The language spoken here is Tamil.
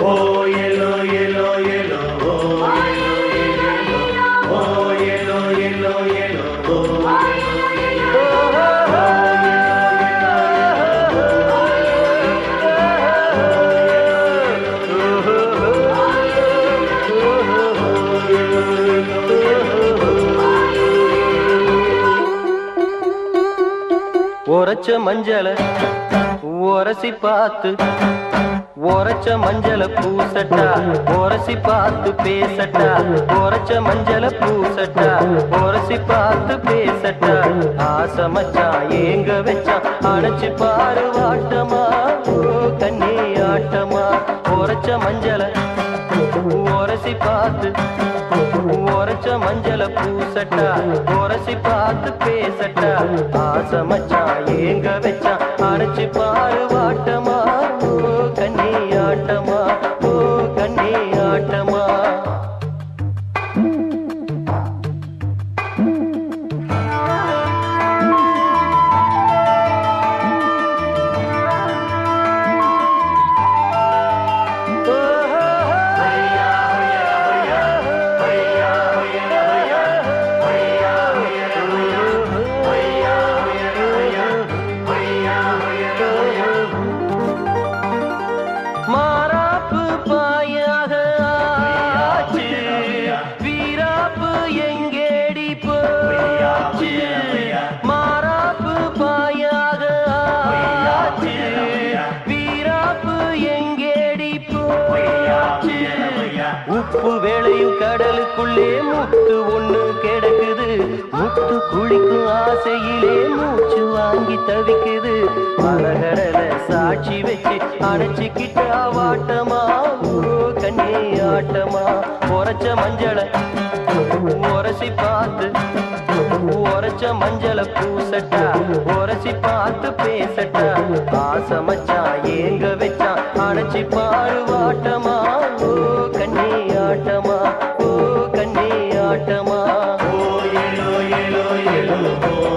Oh yellow, yellow, yellow. Oh yellow, yellow, yellow. Oh yellow, yellow, yellow. Oh உரைச்ச மஞ்சள உரசி பார்த்து உரைச்ச மஞ்சள பூசட்டா உரசி பார்த்து பேசட்டா உரைச்ச மஞ்சள பூசட்டா உரசி பார்த்து பேசட்டா. ஆசை மச்சான் ஏங்க வச்சான் அணைச்சு பாரு வாட்டமா கண்ணே ஆட்டமா. உரைச்ச மஞ்சள உரசி பார்த்து உரைச்ச மஞ்சள பூசட்டா உரசி பார்த்து பேசட்டா. ஆசை மச்சான் ஏங்க வச்சான் அரைச்சு பாரு வாட்டமா. உப்பு வேளையும் கடலுக்குள்ளே முத்து ஒண்ணு கிடக்குது. முத்து குளிக்கும் ஆசையிலே மூச்சு வாங்கி தவிக்குது. மலகடல சாட்சி வச்சு அணைச்சிக்கிட்ட வாட்டமா? கண்ணே ஆட்டமா? உரைச்ச மஞ்சளை உரசி பார்த்து உரைச்ச மஞ்சளை பூசட்டா? உரசி பார்த்து பேசட்டா? ஆசை மச்சான் ஏங்க Oh,